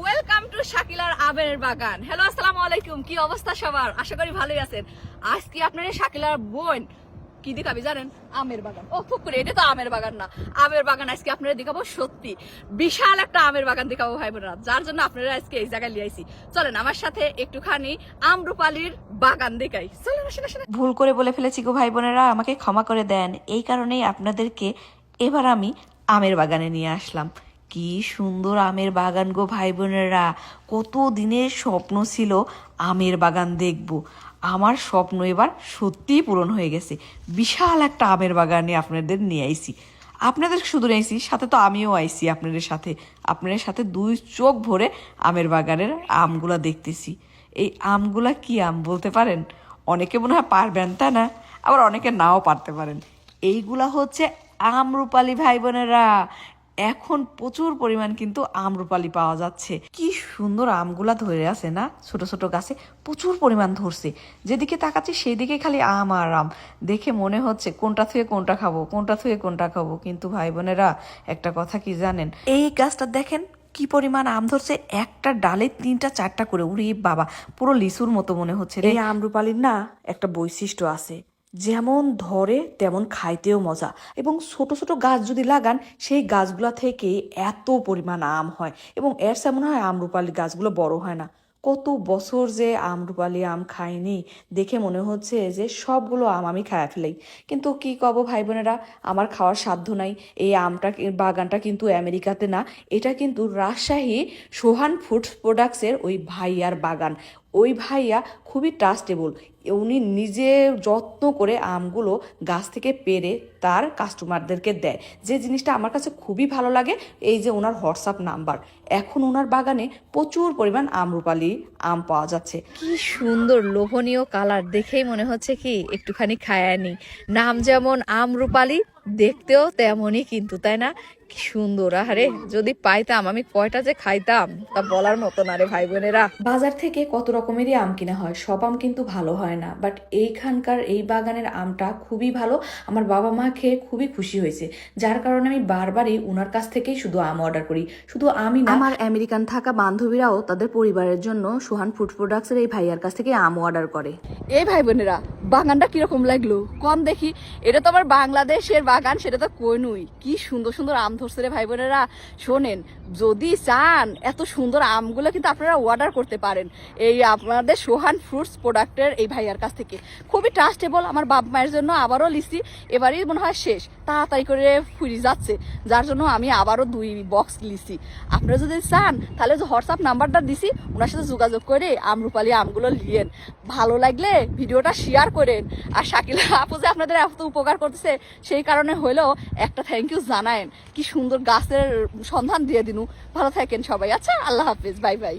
Welcome to শাকিলার আবের বাগান। Hello আসসালামু আলাইকুম। কি অবস্থা সবার? আশা করি ভালোই আছেন। আজকে আপনার শাকিলার বোন কি দেখাবি জানেন? আমের বাগান। ও, খুব করে, এটা তো আমের বাগান না। আমের বাগান আজকে আপনারা দেখাবো সত্যি। বিশাল একটা আমের বাগান দেখাবো ভাই বোনেরা। যার জন্য আপনারা আজকে এই জায়গায় লিয়ে আইছি। চলেন, আমার সাথে একটুখানি আমরুপালির বাগান দেখাই। চলেন ভুল করে বলে ফেলেছি গো ভাই বোনেরা, আমাকে ক্ষমা করে দেন। এই কারণেই আপনাদেরকে এবার আমি আমের বাগানে নিয়ে আসলাম। কি সুন্দর আমের বাগান গো ভাই বোনেরা কত দিনের স্বপ্ন ছিল আমের বাগান দেখব। আমার স্বপ্ন এবার সত্যিই পূরণ হয়ে গেছে। বিশাল একটা আমের বাগানে আপনাদের নিয়ে আইছি। আপনাদের শুধু নিয়েছি সাথে তো আমিও আইছি আপনাদের সাথে। আপনাদের সাথে দুই চোখ ভরে আমের বাগানের আমগুলা দেখতেছি। এই আমগুলা কি আম বলতে পারেন? অনেকে মনে হয় পারবেন তা না, আবার অনেকে নাও পারতে পারেন। এইগুলা হচ্ছে আমরুপালি ভাই বোনেরা এখন প্রচুর পরিমাণ কিন্তু আমরুপালি পাওয়া যাচ্ছে। কি সুন্দর আমগুলা ধরে আছে না? ছোট ছোট গাছে প্রচুর পরিমাণ ধরছে। যেদিকে তাকাচ্ছি সেই দিকে খালি আম আর আম। দেখে মনে হচ্ছে কোনটা থুয়ে কোনটা খাব, কোনটা থুয়ে কোনটা খাব। কিন্তু ভাই বোনেরা, একটা কথা কি জানেন? এই গাছটা দেখেন কি পরিমাণ আম ধরছে। একটা ডালে তিনটা চারটা করে। উড়ি বাবা, পুরো লিচুর মতো মনে হচ্ছে এই আমরুপালির না একটা বৈশিষ্ট্য আছে। যেমন ধরে, তেমন খাইতেও মজা। এবং ছোট ছোট গাছ যদি লাগান, সেই গাছগুলা থেকে এত পরিমাণ আম হয়। এবং এর সে মনে হয় আমরুপালি গাছগুলো বড় হয় না। কত বছর যে আমরুপালি আম খাইনি, দেখে মনে হচ্ছে যে সবগুলো আম আমি খায়া ফেলাই। কিন্তু কি কব ভাই বোনেরা, আমার খাওয়ার সাধ্য নাই। এই আমটা বাগানটা কিন্তু আমেরিকাতে না। এটা কিন্তু রাজশাহী সোহান ফুডস প্রোডাক্টসের ওই ভাইয়ার বাগান। ওই ভাইয়া খুবই ট্রাস্টেবল উনি নিজে যত্ন করে আমগুলো গাছ থেকে পেরে তার কাস্টমারদেরকে দেয়। যে জিনিসটা আমার কাছে খুবই ভালো লাগে, এই যে ওনার হোয়াটসঅ্যাপ নাম্বার। এখন ওনার বাগানে প্রচুর পরিমাণ আমরুপালি আম পাওয়া যাচ্ছে। কি সুন্দর লোভনীয় কালার, দেখেই মনে হচ্ছে কি একটুখানি খায়ানি। নাম যেমন আমরুপালি, দেখতেও তেমনই কিন্তু, তাই না? কি সুন্দর আরে যদি পাইতাম আমি কয়টা যে খাইতাম তা বলার মতো না রে ভাই বোনেরা বাজার থেকে কত রকমেরই আম কিনা হয় সব আম কিন্তু ভালো হয় না। বাট এইখানকার এই বাগানের আমটা খুবই ভালো আমার বাবা মা খেয়ে খুবই খুশি হয়েছে। যার কারণে আমি বারবারই ওনার কাছ থেকেই শুধু আম অর্ডার করি। শুধু আমি না আমার আমেরিকান থাকা বান্ধবীরাও তাদের পরিবারের জন্য সোহান ফুড প্রোডাক্টসের এই ভাইয়ার কাছ থেকে আম অর্ডার করে। এই ভাই বোনেরা বাগানটা কীরকম লাগল? কম দেখি এটা তো আমার বাংলাদেশের বাগান সেটা তো কইনুই কি সুন্দর সুন্দর আম ধরছে ভাই বোনেরা শোনেন, যদি চান, এত সুন্দর আমগুলো কিন্তু আপনারা অর্ডার করতে পারেন। এই আপনাদের সোহান ফ্রুটস প্রোডাক্টের এই ভাইয়ার কাছ থেকে। খুবই ট্রাস্টেবল আমার বাপ মায়ের জন্য আবারও লিসি এবারই মনে হয় শেষ। তাড়াতাড়ি করে ফুরি যাচ্ছে, যার জন্য আমি আবারও দুই বক্স লিসি আপনারা যদি চান, তাহলে যে হোয়াটসঅ্যাপ নাম্বারটা দিছি, ওনার সাথে যোগাযোগ করে আমরুপালি আমগুলো লিয়েন। ভালো লাগলে ভিডিওটা শেয়ার করেন। আর শাকিলা আপু যে আপনাদের এত উপকার করতেছে, সেই কারণে হলেও একটা থ্যাংক ইউ জানায়েন। কি সুন্দর গাছের সন্ধান দিয়ে দিনু। ভালো থাকেন সবাই। আচ্ছা আল্লাহ হাফিজ। Bye bye.